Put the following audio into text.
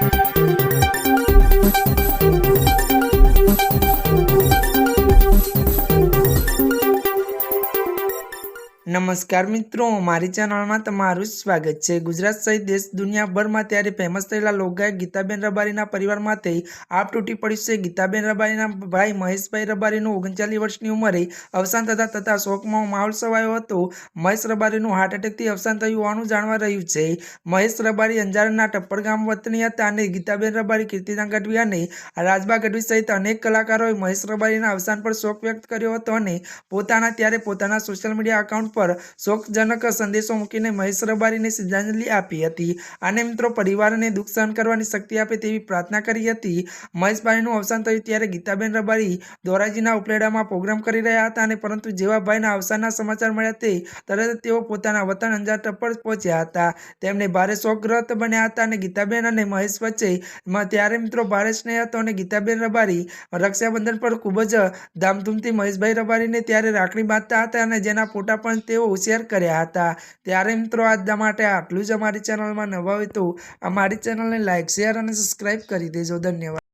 Thank you. નમસ્કાર મિત્રો, મારી ચેનલમાં તમારું સ્વાગત છે. ગુજરાત સહિત દેશ દુનિયાભરમાં ત્યારે ફેમસ થયેલા લોકગાયક ગીતાબેન રબારીના પરિવારમાંથી આપ તૂટી પડ્યું છે. ગીતાબેન રબારીના ભાઈ મહેશભાઈ રબારીનું ઓગણચાલીસ વર્ષની ઉંમરે અવસાન થતા તથા શોકમાં માહોલ સવાયો હતો. મહેશ રબારીનું હાર્ટ એટેકથી અવસાન થયું હોવાનું જાણવા રહ્યું છે. મહેશ રબારી અંજારના ટપ્પર ગામ વતની હતા અને ગીતાબેન રબારી કીર્તિદાન ગઢવી અને રાજબા ગઢવી સહિત અનેક કલાકારોએ મહેશ રબારીના અવસાન પર શોક વ્યક્ત કર્યો હતો અને પોતાના, ત્યારે પોતાના સોશિયલ મીડિયા એકાઉન્ટ પર શોકજનક સંદેશો મૂકીને મહેશ રબારીને શ્રદ્ધાંજલિ આપી હતી. અને મિત્રો પરિવારને દુઃખ સહન કરવાની શક્તિ આપે તેવી પ્રાર્થના કરી હતી. મહેશભાઈનું અવસાન થયું ત્યારે ગીતાબેન રબારી ધોરાજીના ઉપલેડામાં પ્રોગ્રામ કરી રહ્યા હતા અને પરંતુ જેવા ભાઈના અવસાનના સમાચાર મળ્યા તે તરત તેઓ પોતાના વતન અંજાર ટપ્પર પહોંચ્યા હતા. તેમને ભારે શોકગ્રસ્ત બન્યા હતા અને ગીતાબેન અને મહેશ વચ્ચે ત્યારે મિત્રો ભારે સ્નેહ હતો અને ગીતાબેન રબારી રક્ષાબંધન પર ખૂબ જ ધામધૂમથી મહેશભાઈ રબારીને ત્યારે રાખડી બાંધતા હતા અને જેના ફોટા પણ તેઓ શેર કર્યા હતા. ત્યારે મિત્રો, આજના માટે આટલું જ અમારી ચેનલમાં નવા હોય તો અમારી ચેનલને લાઇક શેર અને સબસ્ક્રાઈબ કરી દેજો. ધન્યવાદ.